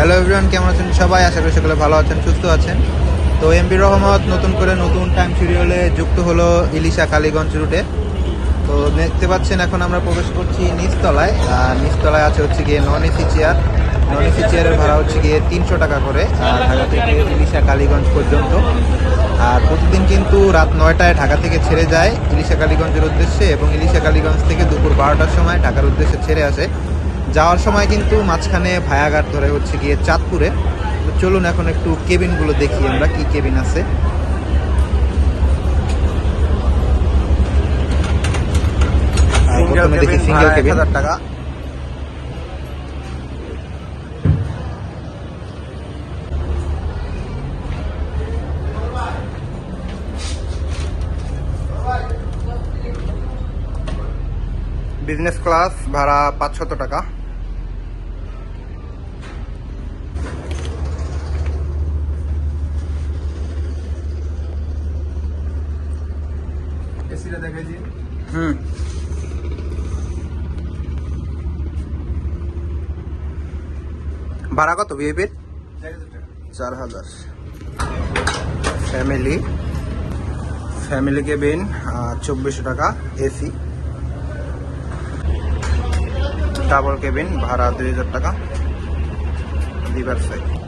Hello everyone কেমন আছেন সবাই? আশা করি সকলে ভালো আছেন, সুস্থ আছেন। তো এমপি রহমত নতুন করে নতুন টাইম শিডিউলে যুক্ত হলো ইলিশা কালীগঞ্জ রুটে তো দেখতে পাচ্ছেন, এখন আমরা প্রবেশ করছি নিচতলায়। আর নিচতলায় আছে হচ্ছে গিয়ে non AC chair non AC চেয়ারের ভাড়া হচ্ছে গিয়ে তিনশো টাকা করে, আর ঢাকা থেকে ইলিশা কালীগঞ্জ পর্যন্ত। আর প্রতিদিন কিন্তু রাত নয়টায় ঢাকা থেকে ছেড়ে যায় ইলিশা কালীগঞ্জের উদ্দেশ্যে এবং ইলিশা কালীগঞ্জ থেকে দুপুর বারোটার সময় ঢাকার উদ্দেশ্যে ছেড়ে আসে। যাওয়ার সময় কিন্তু মাঝখানে ভায়াঘাট ধরে হচ্ছে গিয়ে চাঁদপুরে। তো চলুন এখন একটু কেবিনগুলো দেখি আমরা কি কেবিন আছে। দেখি সিঙ্গেল কেবিন। টাকা। বিজনেস ক্লাস ভাড়া পাঁচশত টাকা। এসিটা দেখে দিন হুম। ভাড়া কত বিএপির চার হাজার ফ্যামিলি ফ্যামিলি কেবিন চব্বিশশো টাকা এসি ডাবল কেবিন ভাড়া দুই হাজার টাকা দিবার সাইড